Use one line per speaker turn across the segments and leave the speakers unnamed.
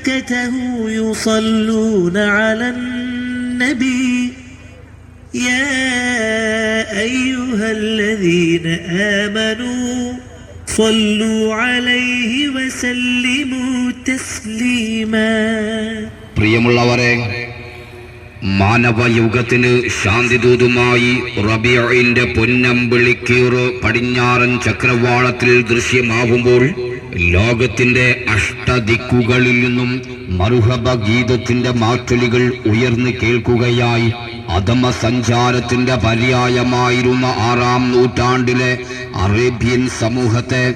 وملائكته يصلون على النبي يا أيها الذين آمنوا صلوا عليه وسلموا تسليما
പ്രിയമുള്ളവരെ മാനവയുഗത്തിന് ശാന്തിദൂതുമായി റബിയുടെ പൊന്നമ്പിളിക്കീറ് പടിഞ്ഞാറൻ ചക്രവാളത്തിൽ ദൃശ്യമാകുമ്പോൾ ലോകത്തിന്റെ അഷ്ടദിക്കുകളിൽ നിന്നും മറുഹബ ഗീതത്തിന്റെ മാറ്റൊലികൾ ഉയർന്നു കേൾക്കുകയായി. അധമ സഞ്ചാരത്തിന്റെ പര്യായമായിരുന്ന ആറാം നൂറ്റാണ്ടിലെ അറേബ്യൻ സമൂഹത്തെ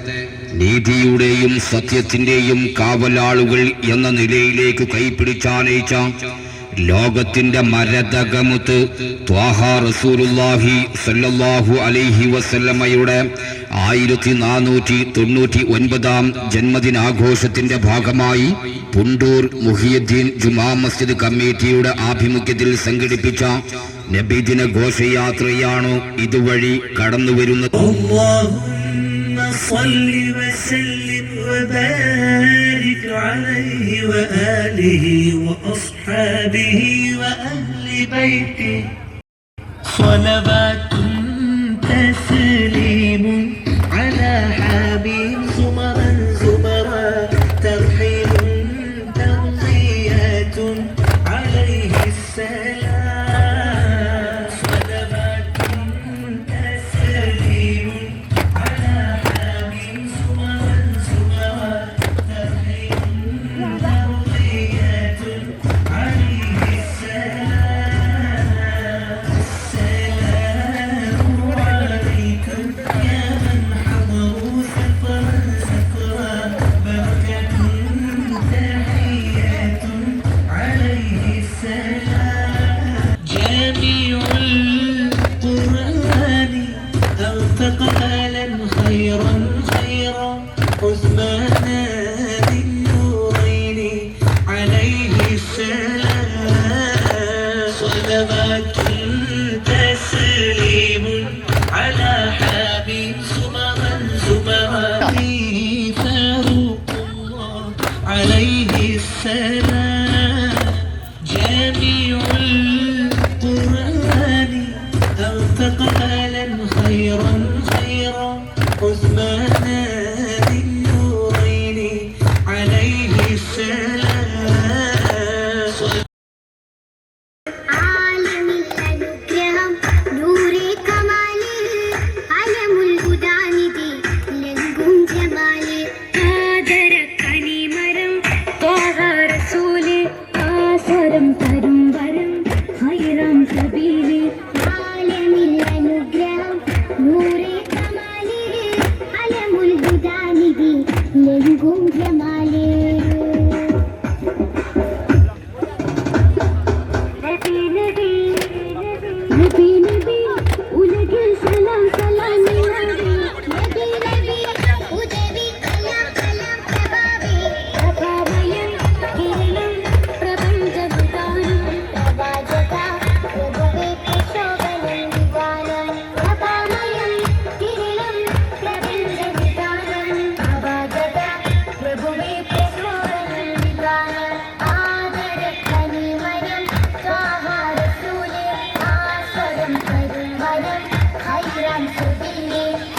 നീതിയുടെയും സത്യത്തിന്റെയും കാവലാളുകൾ എന്ന നിലയിലേക്ക് കൈപ്പിടിച്ചാനയിച്ച ലോകത്തിന്റെ മരതകമുത്ത് ത്വാഹ റസൂലുല്ലാഹി സല്ലല്ലാഹു അലൈഹി വസല്ലമയുടെ ആയിരത്തി നാനൂറ്റി തൊണ്ണൂറ്റി ഒൻപതാം ജന്മദിനാഘോഷത്തിന്റെ ഭാഗമായി പുണ്ടൂർ മുഹിയുദ്ദീൻ ജുമാ മസ്ജിദ് കമ്മിറ്റിയുടെ ആഭിമുഖ്യത്തിൽ സംഘടിപ്പിച്ച നബിദിന ഘോഷയാത്രയാണ് ഇതുവഴി കടന്നുവരുന്നത്
اللهم صل وسلم وبارك عليه وآله وأصحابه وأهل بيته صلوات تسليم جميع القرآن أغتق آلا خيرا خيرا؟ عثمان ذي النورين عليه السلام. صلوات تسليم على حبيب زمرا زمرا فاروق الله عليه السلام. جميع
വരം ഹൈറാം സബീൽ ആലമിൽ അനുഗ്രഹം നൂറേ കമാൽ അലമുൽ ഹുദാനിധി ലങ്കും ജമാൽ